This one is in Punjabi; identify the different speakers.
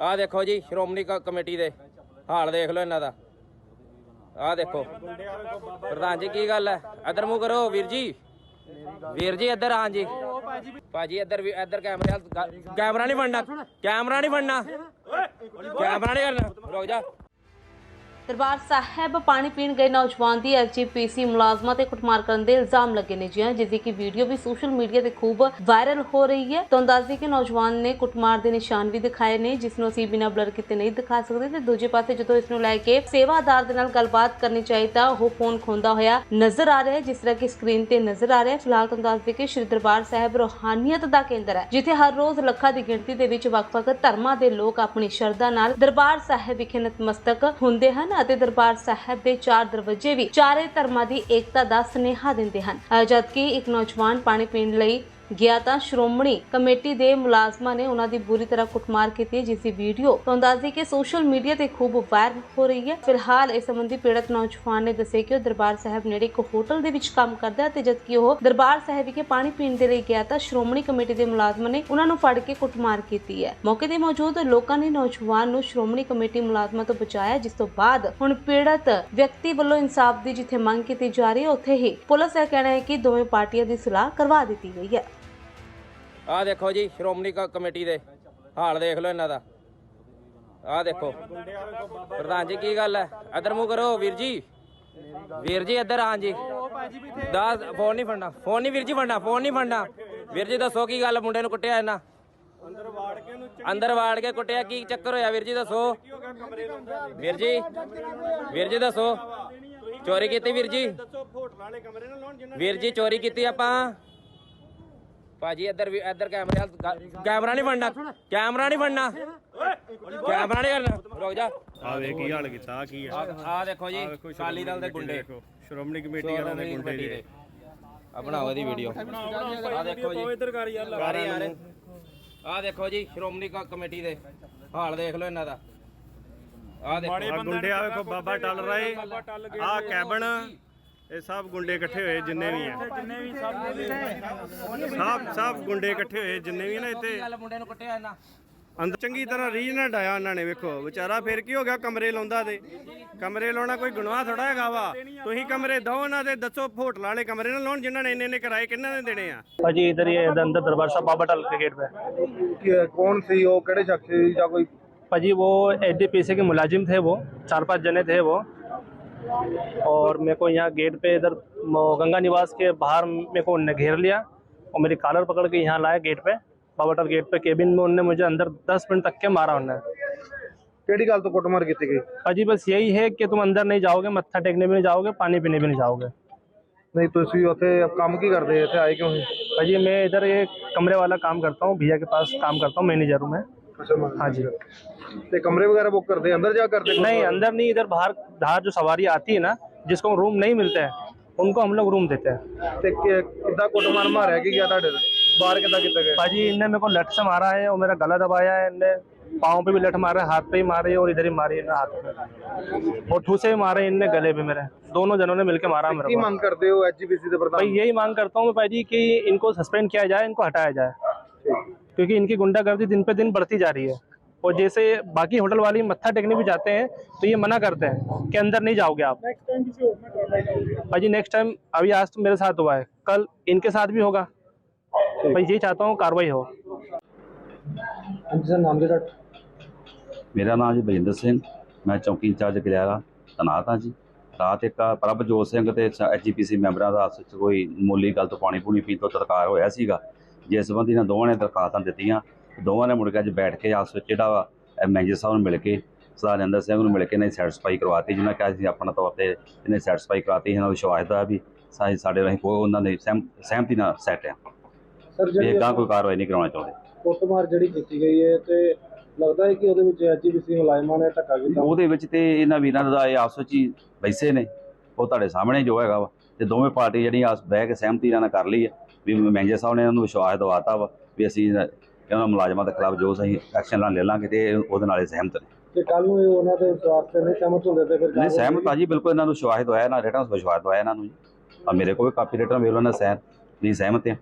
Speaker 1: ਆਹ ਦੇਖੋ ਜੀ, ਸ਼੍ਰੋਮਣੀ ਕ- ਕਮੇਟੀ ਦੇ ਹਾਲ ਦੇਖ ਲਓ ਇਹਨਾਂ ਦਾ। ਆਹ ਦੇਖੋ। ਪ੍ਰਧਾਨ ਜੀ, ਕੀ ਗੱਲ ਹੈ? ਇੱਧਰ ਮੂੰਹ ਕਰੋ, ਵੀਰ ਜੀ। ਵੀਰ ਜੀ, ਇੱਧਰ ਆਂ ਜੀ। ਭਾਜੀ, ਇੱਧਰ ਵੀ, ਇੱਧਰ ਕੈਮਰੇ ਵੱਲ, ਗ- ਕੈਮਰਾ ਨਹੀਂ ਫੜਨਾ ਕੈਮਰਾ ਨਹੀਂ ਫੜਨਾ ਕੈਮਰਾ ਨਹੀਂ ਕਰਨਾ। ਰੁਕ ਜਾ।
Speaker 2: ਦਰਬਾਰ ਸਾਹਿਬ ਪਾਣੀ ਪੀਣ ਗਏ ਨੌਜਵਾਨ ਦੀ ਐਸਜੀਪੀਸੀ ਮੁਲਾਜ਼ਮਾਂ ਤੇ ਕੁੱਟਮਾਰ ਕਰਨ ਦੇ ਇਲਜ਼ਾਮ ਲੱਗੇ ਨੇ ਜੀ ਜਿਸ ਦੀ ਕਿ ਵੀਡੀਓ ਵੀ ਸੋਸ਼ਲ ਮੀਡੀਆ ਤੇ ਖੂਬ ਵਾਇਰਲ ਹੋ ਰਹੀ ਹੈ। ਤੁਹਾਨੂੰ ਦੱਸ ਦਈਏ ਕਿ ਨੌਜਵਾਨ ਨੇ ਕੁੱਟਮਾਰ ਦੇ ਨਿਸ਼ਾਨ ਵੀ ਦਿਖਾਏ ਨੇ, ਜਿਸ ਨੂੰ ਅਸੀਂ ਬਿਨਾਂ ਬਲਰ ਕੀਤੇ ਨਹੀਂ ਦਿਖਾ ਸਕਦੇ ਤੇ ਦੂਜੇ ਪਾਸੇ ਜਦੋਂ ਇਸ ਨੂੰ ਲੈ ਕੇ ਸੇਵਾਦਾਰ ਦੇ ਨਾਲ ਗੱਲਬਾਤ ਕਰਨੀ ਚਾਹੀ ਤਾਂ ਉਹ ਫੋਨ ਖੋਂਦਾ ਹੋਇਆ ਨਜ਼ਰ ਆ ਰਿਹਾ ਹੈ, ਜਿਸ ਤਰ੍ਹਾਂ ਕਿ ਸਕਰੀਨ ਤੇ ਨਜ਼ਰ ਆ ਰਿਹਾ ਹੈ। ਫਿਲਹਾਲ ਤੁਹਾਨੂੰ ਦੱਸ ਦਈਏ ਕਿ ਸ਼੍ਰੀ ਦਰਬਾਰ ਸਾਹਿਬ ਰੋਹਾਨੀਅਤ ਦਾ ਕੇਂਦਰ ਹੈ, ਜਿੱਥੇ ਹਰ ਰੋਜ਼ ਲੱਖਾਂ ਦੀ ਗਿਣਤੀ ਦੇ ਵਿੱਚ ਵੱਖ-ਵੱਖ ਧਰਮਾਂ ਦੇ ਲੋਕ ਆਪਣੀ ਸ਼ਰਧਾ ਨਾਲ ਦਰਬਾਰ ਸਾਹਿਬ ਵਿਖੇ ਨਤਮਸਤਕ ਹੁੰਦੇ ਹਨ। ਅਤੇ ਦਰਬਾਰ ਸਾਹਿਬ ਦੇ ਚਾਰ ਦਰਵਾਜ਼ੇ ਵੀ ਚਾਰੇ ਧਰਮਾਂ ਦੀ ਏਕਤਾ ਦਾ ਸੁਨੇਹਾ ਦਿੰਦੇ ਹਨ। ਜਦਕਿ ਇੱਕ ਨੌਜਵਾਨ ਪਾਣੀ ਪੀਣ ਲਈ ਗਿਆ ਤਾਂ ਸ਼੍ਰੋਮਣੀ ਕਮੇਟੀ ਦੇ ਮੁਲਾਜ਼ਮਾਂ ਨੇ ਉਹਨਾਂ ਦੀ ਬੁਰੀ ਤਰ੍ਹਾਂ ਕੁੱਟਮਾਰ ਕੀਤੀ ਜਿਸ ਦੀ ਵੀਡੀਓ ਤੁਹਾਨੂੰ ਦੱਸਦੀ ਕਿ ਸੋਸ਼ਲ ਮੀਡੀਆ ਤੇ ਖੂਬ ਵਾਇਰਲ ਹੋ ਰਹੀ ਹੈ। ਫਿਲਹਾਲ ਇਸ ਸੰਬੰਧੀ ਪੀੜਤ ਨੌਜਵਾਨ ਨੇ ਦੱਸਿਆ ਕਿ ਉਹ ਦਰਬਾਰ ਸਾਹਿਬ ਨੇੜੇ ਇੱਕ ਹੋਟਲ ਦੇ ਵਿੱਚ ਕੰਮ ਕਰਦਾ ਹੈ ਤੇ ਜਦਕਿ ਉਹ ਦਰਬਾਰ ਸਾਹਿਬ ਵਿਖੇ ਪਾਣੀ ਪੀਣ ਦੇ ਲਈ ਗਿਆ ਤਾਂ ਸ਼੍ਰੋਮਣੀ ਕਮੇਟੀ ਦੇ ਮੁਲਾਜ਼ਮਾਂ ਨੇ ਉਹਨਾਂ ਨੂੰ ਫੜ ਕੇ ਕੁੱਟਮਾਰ ਕੀਤੀ ਹੈ। ਮੌਕੇ ਤੇ ਮੌਜੂਦ ਲੋਕਾਂ ਨੇ ਨੌਜਵਾਨ ਨੂੰ ਸ਼੍ਰੋਮਣੀ ਕਮੇਟੀ ਮੁਲਾਜ਼ਮਾਂ ਤੋਂ ਬਚਾਇਆ, ਜਿਸ ਤੋਂ ਬਾਅਦ ਹੁਣ ਪੀੜਤ ਵਿਅਕਤੀ ਵੱਲੋਂ ਇਨਸਾਫ ਦੀ ਜਿੱਥੇ ਮੰਗ ਕੀਤੀ ਜਾ ਰਹੀ ਹੈ, ਉੱਥੇ ਹੀ ਪੁਲਿਸ ਦਾ ਕਹਿਣਾ ਹੈ ਕਿ ਦੋਵੇਂ ਪਾਰਟੀਆਂ ਦੀ ਸਲਾਹ ਕਰਵਾ ਦਿੱਤੀ ਗਈ ਹੈ।
Speaker 1: ਆਹ ਦੇਖੋ ਜੀ, ਸ਼੍ਰੋਮਣੀ ਕ- ਕਮੇਟੀ ਦੇ ਹਾਲ ਦੇਖ ਲਓ ਇਹਨਾਂ ਦਾ। ਆਹ ਦੇਖੋ। ਪ੍ਰਧਾਨ ਜੀ, ਕੀ ਗੱਲ ਹੈ? ਇੱਧਰ ਮੂੰਹ ਕਰੋ, ਵੀਰ ਜੀ। ਵੀਰ ਜੀ, ਇੱਧਰ ਆਂ ਜੀ। ਦੱਸ, ਫੋਨ ਨਹੀਂ ਫੜਨਾ, ਫੋਨ ਨਹੀਂ ਵੀਰ ਜੀ ਫੜਨਾ, ਫੋਨ ਨਹੀਂ ਫੜਨਾ। ਵੀਰ ਜੀ, ਦੱਸੋ ਕੀ ਗੱਲ, ਮੁੰਡੇ ਨੂੰ ਕੁੱਟਿਆ ਇਹਨਾਂ? ਅੰਦਰ ਵਾੜ ਕੇ ਕੁੱਟਿਆ, ਕੀ ਚੱਕਰ ਹੋਇਆ? ਵੀਰ ਜੀ, ਦੱਸੋ। ਵੀਰ ਜੀ ਵੀਰ ਜੀ, ਦੱਸੋ। ਚੋਰੀ ਕੀਤੀ, ਵੀਰ ਜੀ? ਵੀਰ ਜੀ, ਚੋਰੀ ਕੀਤੀ ਆਪਾਂ? ਭਾਜੀ ਇੱਧਰ ਵੀ ਇੱਧਰ ਕੈਮਰੇ ਵੱਲ ਗ- ਕੈਮਰਾ ਨਹੀਂ ਫੜਨਾ ਕੈਮਰਾ ਨਹੀਂ ਫੜਨਾ ਕੈਮਰਾ ਨਹੀਂ ਕਰਨਾ। ਰੁਕ ਜਾ।
Speaker 3: ਆ ਵੇ ਕੀ ਹਾਲ ਕੀਤਾ ਆਹ ਕੀ ਆ।
Speaker 1: ਆ ਦੇਖੋ ਜੀ ਅਕਾਲੀ ਦਲ ਦੇ ਗੁੰਡੇ।
Speaker 3: ਦੇਖੋ। ਸ਼੍ਰੋਮਣੀ ਕਮੇਟੀ ਵਾਲਿਆਂ ਦੇ ਗੁੰਡੇ
Speaker 1: ਦੇ। ਆ ਬਣਾਓ ਇਹਦੀ ਵੀਡੀਓ ਆ ਦੇਖੋ ਜੀ।
Speaker 3: ਇੱਧਰ ਕਰ ਯਾਰ
Speaker 1: ਆ ਰਹੀ ਆ ਦੇਖੋ ਜੀ ਸ਼੍ਰੋਮਣੀ ਕ- ਕਮੇਟੀ ਦੇ। ਹਾਲ ਦੇਖ ਲਓ ਇਹਨਾਂ ਦਾ। ਆ ਦੇਖੋ।
Speaker 3: ਗੁੰਡੇ ਆ ਵੇਖੋ ਬਾਬਾ ਟਲ ਰਾਏ। ਆ ਕੈਬਨ। ਇਹ ਸਭ ਗੁੰਡੇ ਇਕੱਠੇ ਹੋਏ ਜਿੰਨੇ ਵੀ ਆ ਜਿੰਨੇ ਵੀ ਸਭ ਸਭ ਗੁੰਡੇ ਇਕੱਠੇ ਹੋਏ ਜਿੰਨੇ ਵੀ ਨਾ ਇੱਥੇ
Speaker 1: ਗੱਲ ਮੁੰਡੇ ਨੂੰ ਕੁੱਟਿਆ ਇਹਨਾਂ
Speaker 3: ਅੰਦਰ ਚੰਗੀ ਤਰ੍ਹਾਂ ਰੀਝ ਨਾਲ ਡਾਇਆ ਉਹਨਾਂ ਨੇ ਵੇਖੋ ਵਿਚਾਰਾ ਫਿਰ ਕੀ ਹੋ ਗਿਆ ਕਮਰੇ ਲਾਉਂਦਾ ਤੇ ਕਮਰੇ ਲਾਉਣਾ ਕੋਈ ਗੁਨਾਹ ਥੋੜਾ ਹੈਗਾ ਵਾ ਤੁਸੀਂ ਕਮਰੇ ਦੋ ਉਹਨਾਂ ਦੇ ਦੱਸੋ ਹੋਟਲਾਂ ਵਾਲੇ ਕਮਰੇ ਨਾ ਲਾਉਣ ਜਿਨ੍ਹਾਂ ਨੇ ਇੰਨੇ ਇੰਨੇ ਕਿਰਾਏ ਕਿੰਨਾਂ ਨੇ ਦੇਣੇ ਆ
Speaker 4: भाजी इधर ये इधर अंदर दरबार साहब बाबा टल के गेट पे
Speaker 5: ਕਿ ਕੌਣ ਸੀ ਉਹ ਕਿਹੜੇ ਸ਼ਖਸ ਸੀ ਜਾਂ ਕੋਈ
Speaker 4: भाजी वो एच के मुलाजिम थे वो चार पांच जने थे वो और मेरे को यहाँ गेट पे इधर गंगा निवास के बाहर मेरे को उनने घेर लिया और मेरी कालर पकड़ के यहाँ लाया गेट पे बाबाटर गेट पे। केबिन में उनने मुझे अंदर दस मिनट तक के मारा उनने।
Speaker 5: केड़ी गाल तो कुटमार की थी
Speaker 4: अजी बस यही है कि तुम अंदर नहीं जाओगे मत्था टेकने भी नहीं जाओगे पानी पीने भी नहीं जाओगे।
Speaker 5: नहीं तो इसी होते अब काम की कर रहे थे
Speaker 4: आए क्यों है? अजी मैं इधर ये कमरे वाला काम करता हूँ भैया के पास काम करता हूँ मैनेजर हूँ
Speaker 5: अच्छा, मैं
Speaker 4: हाँ जी।
Speaker 5: ते कमरे वगैरह बुक करते हैं? अंदर जा करते हैं?
Speaker 4: नहीं अंदर नहीं इधर बाहर बाहर जो सवारी आती है ना जिसको रूम नहीं मिलते हैं उनको हम लोग रूम देते हैं।
Speaker 5: ਤੇ ਕਿ- ਕਿੱਦਾਂ ਕੁੱਟ ਮਾਰ ਮਾਰਿਆ ਕੀ ਗਿਆ ਤੁਹਾਡੇ ਤੇ ਬਾਹਰ ਕਿੱਦਾਂ ਕੀਤਾ ਗਿਆ
Speaker 4: भाजी इनने मेरे को लट से मारा है और मेरा गला दबाया है इनने पाँव पे भी लट मारा है हाथ पे भी मारी है और इधर ही मारी है हाथ पे। और ठूसे भी मारे हैं इनने गले भी मेरे। दोनों जनों ने मिलकर मारा मेरे
Speaker 5: ਕੀ
Speaker 4: मांग
Speaker 5: करते हो ਹੋ ਐਜੀਪੀਸੀ ਦੇ
Speaker 4: भाई यही मांग करता हूँ मैं भाई जी की इनको सस्पेंड किया जाए इनको हटाया जाए। क्योंकि इनकी गुंडागर्दी दिन पे दिन बढ़ती जा रही है। और जैसे बाकी होटल वाले मत्था टेकने भी जाते हैं तो ये मना करते हैं कि अंदर नहीं जाओगे आप भाई नेक्स्ट टाइम अभी आज तो मेरे साथ हुआ है कल इनके साथ भी होगा भाई यही चाहता हूँ कार्रवाई हो
Speaker 5: ਸਰ ਨਾਮ ਦੇ
Speaker 6: ਮੇਰਾ ਨਾਮ ਜੀ ਬਲਜਿੰਦਰ ਸਿੰਘ ਮੈਂ ਚੌਕੀ ਇੰਚਾਰਜ ਗਲਿਆਰਾ ਤਨਾਤ ਹਾਂ ਜੀ ਰਾਤ ਇੱਕ ਪ੍ਰਭਜੋਤ ਸਿੰਘ ਤੇ ਐਚਜੀਪੀਸੀ ਮੈਂਬਰਾਂ ਦਾ ਆਪਸ ਵਿੱਚ ਕੋਈ ਮੂਲੀ ਗੱਲ ਤੋਂ ਪਾਣੀ ਪੂਣੀ ਪੀਣ ਤੋਂ ਤਤਕਾਰ ਹੋਇਆ ਸੀਗਾ ਜਿਸ ਸੰਬੰਧੀ ਨਾਲ ਦੋਵਾਂ ਨੇ ਦਰਖਾਸਤਾਂ ਦਿੱਤੀਆਂ ਦੋਵਾਂ ਨੇ ਮੁੜ ਕੇ ਅੱਜ ਬੈਠ ਕੇ ਆਪਸ ਵਿੱਚ ਜਿਹੜਾ ਵਾ ਇਹ ਮੈਨੇਜਰ ਸਾਹਿਬ ਨੂੰ ਮਿਲ ਕੇ ਸਰਦਾਰ ਨਰਿੰਦਰ ਸਿੰਘ ਨੂੰ ਮਿਲ ਕੇ ਦੀ ਸੈਟੀਸਫਾਈ ਕਰਵਾਤੀ ਜਿਹਨਾਂ ਕਿਹਾ ਸੀ ਆਪਣਾ ਤੌਰ ਤੇ ਇਹਨੇ ਸੈਟੀਸਫਾਈ ਕਰਾਤੀ ਇਹਨਾਂ ਨੂੰ ਵਿਸ਼ਵਾਸ ਦਾ ਵੀ ਸਾਡੇ ਸਾਡੇ ਰਾਹੀਂ ਕੋਈ ਉਹਨਾਂ ਦੇ ਸਹਿਮ ਸਹਿਮਤੀ ਨਾਲ ਸੈਟ ਆ।
Speaker 5: ਸਰ
Speaker 6: ਵੀ ਅੱਗਾਂ ਕੋਈ ਕਾਰਵਾਈ ਨਹੀਂ ਕਰਾਉਣਾ ਚਾਹੁੰਦੇ।
Speaker 5: ਕੁੱਟਮਾਰ ਜਿਹੜੀ ਕੀਤੀ ਗਈ ਹੈ ਤੇ ਲੱਗਦਾ ਹੈ ਕਿ ਉਹਦੇ ਵਿੱਚ ਐਚਜੀਪੀਸੀ ਮੁਲਾਜ਼ਮਾਂ ਨੇ ਧੱਕਾ ਕੀਤਾ।
Speaker 6: ਉਹਦੇ ਵਿੱਚ ਤੇ ਇਹਨਾਂ ਵੀਰਾਂ ਦਾ ਇਹ ਆਪਸ ਵਿੱਚ ਹੀ ਬੈਸੇ ਨੇ ਉਹ ਤੁਹਾਡੇ ਸਾਹਮਣੇ ਜੋ ਹੈਗਾ ਵਾ ਤੇ ਦੋਵੇਂ ਪਾਰਟੀ ਜਿਹੜੀਆਂ ਆਸ ਬਹਿ ਕੇ ਸਹਿਮਤੀ ਨਾਲ ਕਰ ਲਈ ਹੈ ਵੀ ਮੈਨੇਜਰ ਸਾਹਿਬ ਨੇ ਇਹਨਾਂ ਨੂੰ ਵਿਸ਼ਵਾਸ ਦਿਵਾਤਾ ਵਾ ਵੀ ਅਸੀਂ ਇਹਨਾਂ ਮੁਲਾਜ਼ਮਾਂ ਦੇ ਖਿਲਾਫ ਜੋ ਸਹੀ ਐਕਸ਼ਨ ਨਾਲ ਲੈ ਲਾਂਗੇ ਤੇ ਉਹਦੇ ਨਾਲ ਹੀ ਸਹਿਮਤ ਨੇ।
Speaker 5: ਤੇ ਕੱਲ ਨੂੰ ਇਹ ਉਹਨਾਂ ਦੇ ਵਿਸ਼ਵਾਸ ਤੇ ਨਹੀਂ ਸਹਿਮਤ ਹੁੰਦੇ ਤੇ ਫਿਰ
Speaker 6: ਨਹੀਂ ਸਹਿਮਤ ਆ ਜੀ ਬਿਲਕੁਲ ਇਹਨਾਂ ਨੂੰ ਵਿਸ਼ਵਾਸ ਦਵਾਇਆ ਨਾ ਰਿਟਰਨ ਵਿਸ਼ਵਾਸ ਦਵਾਇਆ ਇਹਨਾਂ ਨੂੰ ਜੀ। ਆ ਮੇਰੇ ਕੋਲ ਵੀ ਕਾਪੀ ਰਿਟਰਨ ਵੇਖ ਲਓ ਨਾ ਸਹਿਮ ਵੀ ਸਹਿਮਤ ਆ।